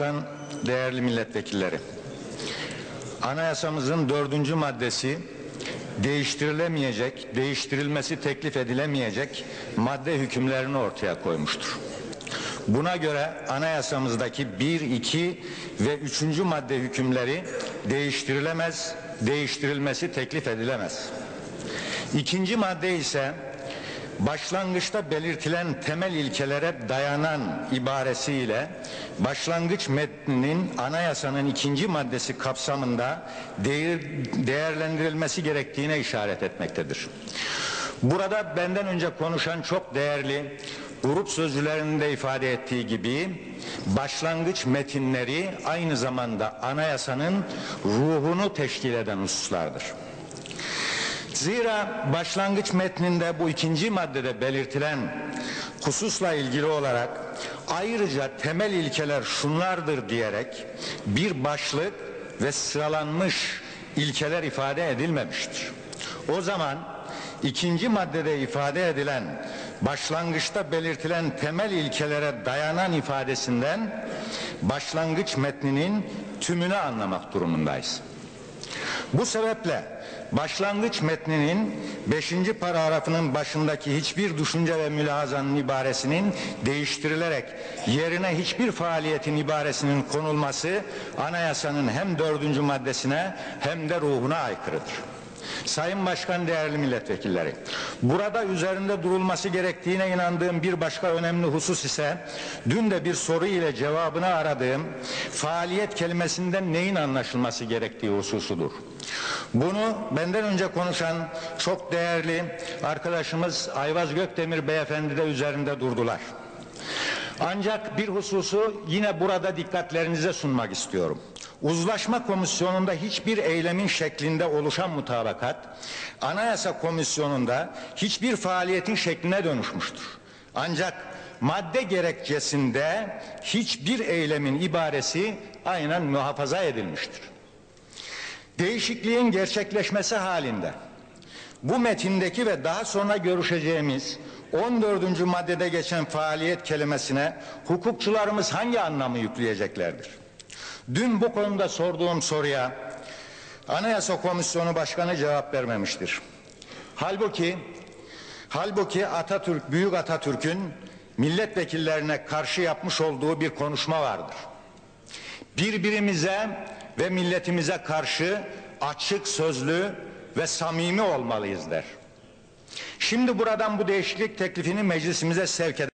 Başkan, değerli milletvekilleri. Anayasamızın dördüncü maddesi değiştirilemeyecek, değiştirilmesi teklif edilemeyecek madde hükümlerini ortaya koymuştur. Buna göre anayasamızdaki 1, 2 ve 3. madde hükümleri değiştirilemez, değiştirilmesi teklif edilemez. İkinci madde ise başlangıçta belirtilen temel ilkelere dayanan ibaresiyle başlangıç metninin anayasanın ikinci maddesi kapsamında değer, değerlendirilmesi gerektiğine işaret etmektedir. Burada benden önce konuşan çok değerli grup sözcülerinde ifade ettiği gibi başlangıç metinleri aynı zamanda anayasanın ruhunu teşkil eden hususlardır. Zira başlangıç metninde bu ikinci maddede belirtilen hususla ilgili olarak ayrıca temel ilkeler şunlardır diyerek bir başlık ve sıralanmış ilkeler ifade edilmemiştir. O zaman ikinci maddede ifade edilen başlangıçta belirtilen temel ilkelere dayanan ifadesinden başlangıç metninin tümünü anlamak durumundayız. Bu sebeple başlangıç metninin 5. paragrafının başındaki hiçbir düşünce ve mülahazanın ibaresinin değiştirilerek yerine hiçbir faaliyetin ibaresinin konulması anayasanın hem dördüncü maddesine hem de ruhuna aykırıdır. Sayın Başkan değerli milletvekilleri, burada üzerinde durulması gerektiğine inandığım bir başka önemli husus ise dün de bir soru ile cevabını aradığım faaliyet kelimesinden neyin anlaşılması gerektiği hususudur. Bunu benden önce konuşan çok değerli arkadaşımız Ayvaz Gökdemir beyefendi de üzerinde durdular. Ancak bir hususu yine burada dikkatlerinize sunmak istiyorum. Uzlaşma komisyonunda hiçbir eylemin şeklinde oluşan mutabakat, anayasa komisyonunda hiçbir faaliyetin şekline dönüşmüştür. Ancak madde gerekçesinde hiçbir eylemin ibaresi aynen muhafaza edilmiştir. Değişikliğin gerçekleşmesi halinde bu metindeki ve daha sonra görüşeceğimiz 14. maddede geçen faaliyet kelimesine hukukçularımız hangi anlamı yükleyeceklerdir? Dün bu konuda sorduğum soruya Anayasa Komisyonu Başkanı cevap vermemiştir. Halbuki halbuki Atatürk Büyük Atatürk'ün milletvekillerine karşı yapmış olduğu bir konuşma vardır. Birbirimize ve milletimize karşı açık sözlü ve samimi olmalıyız der. Şimdi buradan bu değişiklik teklifini meclisimize sevk eder.